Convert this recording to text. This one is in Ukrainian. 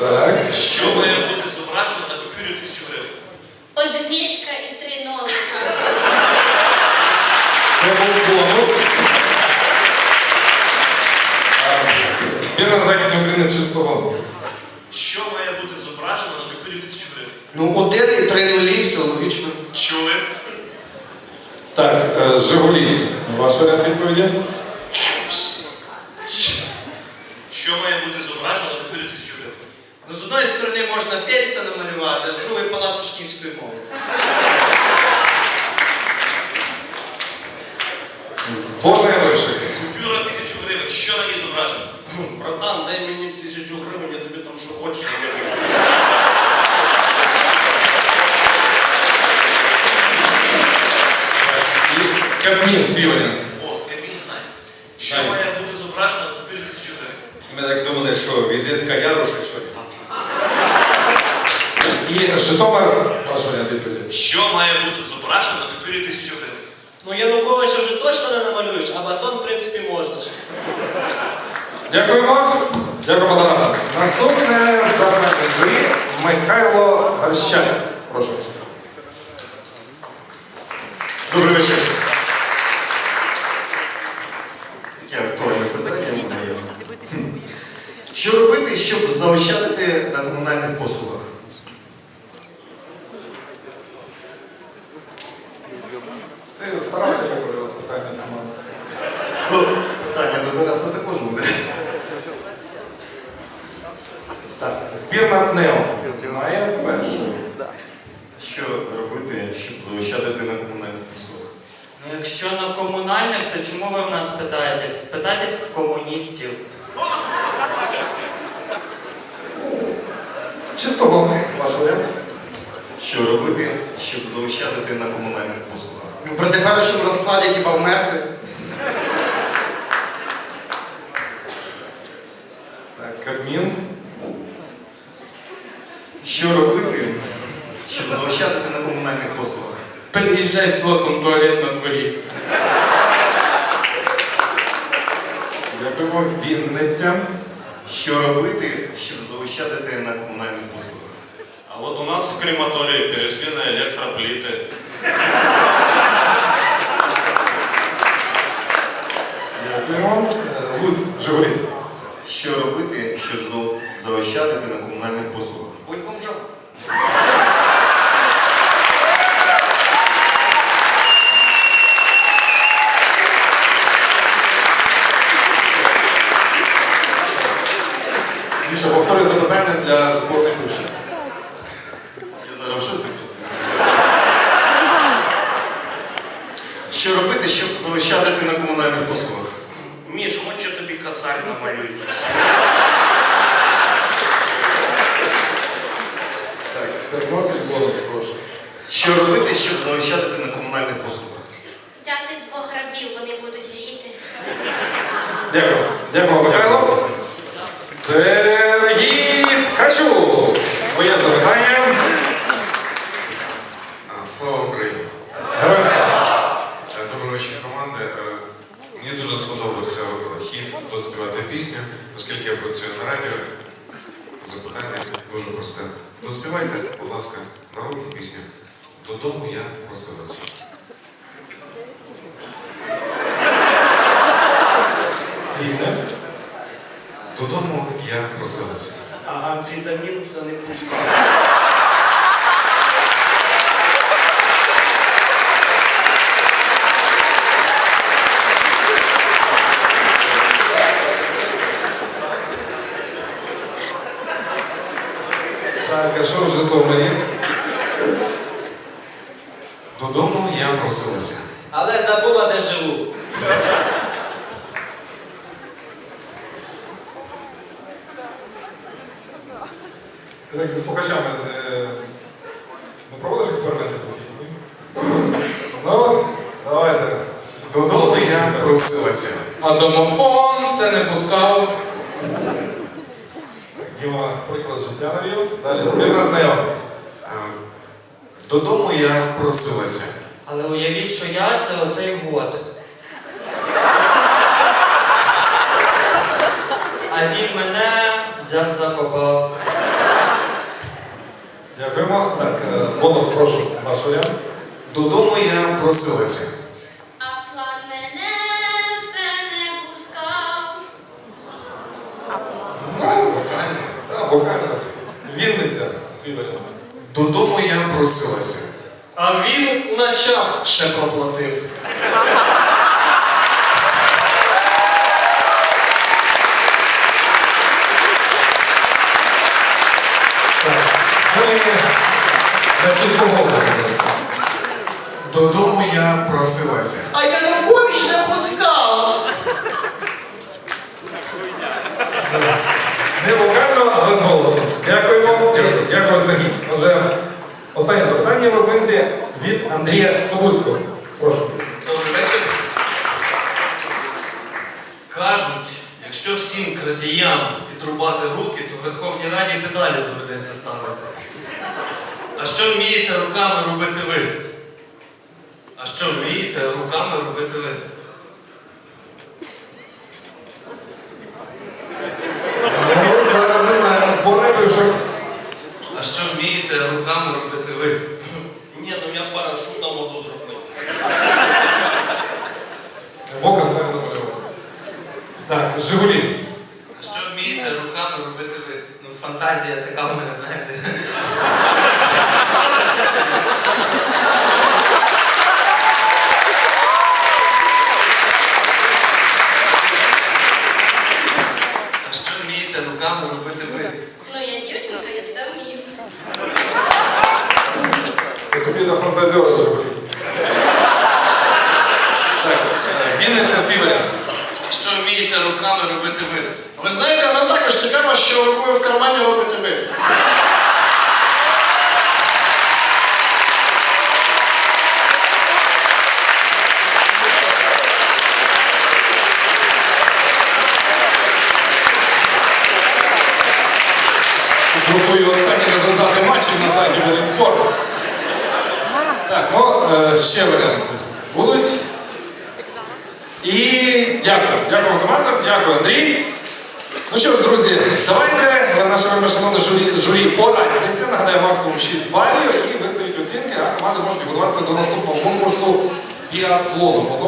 Так. Що має бути зображено на купюрі 1000 гривень? Одиничка і три нолика. Це був бонус. А, Збірна Західної України чистого. Що має бути зображено на купюрі 1000 гривень? Ну, один і три нулі, все логічно. Чули? Так, е, Жигулі. Ваш варіант відповіді? Що має бути зображено на купюрі 1000 гривень? Ну, з одної сторони можна пельця намалювати, а з другої палац учнівської мови. Зборна. Купюра 1000 гривень. Що на ній зображено? Братан, дай мені тисячу гривень, я тобі там що хочеш. Кабмін, свій варіант. О, Кабмін знає. Що Знає. має бути зображено на купюрі 1000 гривень? Ми так думали, що візитка Яруша, І Житомир, ваш варіант відповіді. Що має бути зображено на купюрі 1000 гривень? Ну Януковича вже точно не намалюєш, а батон, в принципі, можна ж. Дякуємо. Дякуємо, Тарасе. Наступне завдання журі Михайло Гарщай. Прошу. вас. Добрий вечір. Таке актуальне питання. Що робити, щоб заощадити на комунальних послугах? Ти в Тараса яке вас питання команди? То питання до Тараса також буде. Так, збірна НЕО знає першу. Що робити, щоб заощадити на комунальних послугах? Ну, якщо на комунальних, то чому ви в нас питаєтесь? Питайтесь в комуністів. Чистого, ваш варіант. Що робити, щоб заощадити на комунальних послугах? Ну, розкладі хіба вмерти? Так, Кабмін. Що робити, щоб заощадити на комунальних послугах? Переїжджай слотом туалет на дворі. Дякуємо. Вінниця. Що робити, щоб заощадити на комунальних послугах? А от у нас в крематорії перейшли на електропліти. Дякуємо. Е, Що робити, щоб за- заощадити на комунальних послугах? Будь бомжом. Міша, повторюй запитання для зборної душі. Я зараз в шоці просто. Що робити, щоб заощадити на комунальних послугах? Міш, хоч я тобі косарь намалюю. Так, Тернопіль, бонус, прошу. Що робити, щоб заощадити на комунальних послугах? Взяти двох рабів, вони будуть гріти. Дякую. Дякую, Михайло. Сергій Ткачук. Моє запитання. Слава Україні! Героям слава. Е, Добрий вечір, команди. Е, Мені дуже сподобався хід доспівати пісню, оскільки я працюю на радіо. Запитання дуже просте. Доспівайте, будь ласка, народну пісню. Додому я просилася. Рівне. Додому я просилася. А амфітамін це не пускав. Так, а що в Житомирі? Додому я просилася. Але забула, де живу. Ти як зі слухачами е, не проводиш експерименти по фільму? Ну, давайте. Додому я просилася. А домофон все не пускав. Діма приклад життя навів. Далі. Е, Додому я просилася. Але уявіть, що я це оцей год. А він мене взяв закопав. Дякуємо. Так, е, бонус, прошу, ваш варіант. Додому я просилася. Вокально. Вінниця, свій. Додому я просилася. А він на час ще проплатив. На. Додому я просилася. А Янукович не пускав. Не вокально, але з. Дякуємо. Дякую, Дякую Сергій. Отже, останнє запитання в розминці від Андрія Собуцького. Прошу. Добрий вечір. Кажуть, якщо всім крадіям відрубати руки, то в Верховній Раді педалі доведеться ставити. А що вмієте руками робити ви? А що вмієте руками робити ви? Ну, зараз дізнаємо. Зборний бивших. А що вмієте руками робити ви? Ні, ну я парашутом можу зробити. Бока саме намалював. Так, Жигулі. Що вмієте руками робити ви? Ну, фантазія така в мене, знаєте. А що вмієте руками робити ви? Ну, я дівчинка, я все вмію. І тобі на фантазіора Жигулі. Так, е, Вінниця свій варіант. А що вмієте руками робити ви? Ви знаєте, нам також цікаво, що рукою в кармані робите ви. Групую останні результати матчів на сайті Волинспорт. Так, ну е, ще варіанти будуть. І дякую. Дякую командам, дякую, Андрій. Ну що ж, друзі, давайте вельми шановне журі, журі порадьтеся. Нагадаю, максимум 6 балів і виставіть оцінки, а команди можуть готуватися до наступного конкурсу біатлону.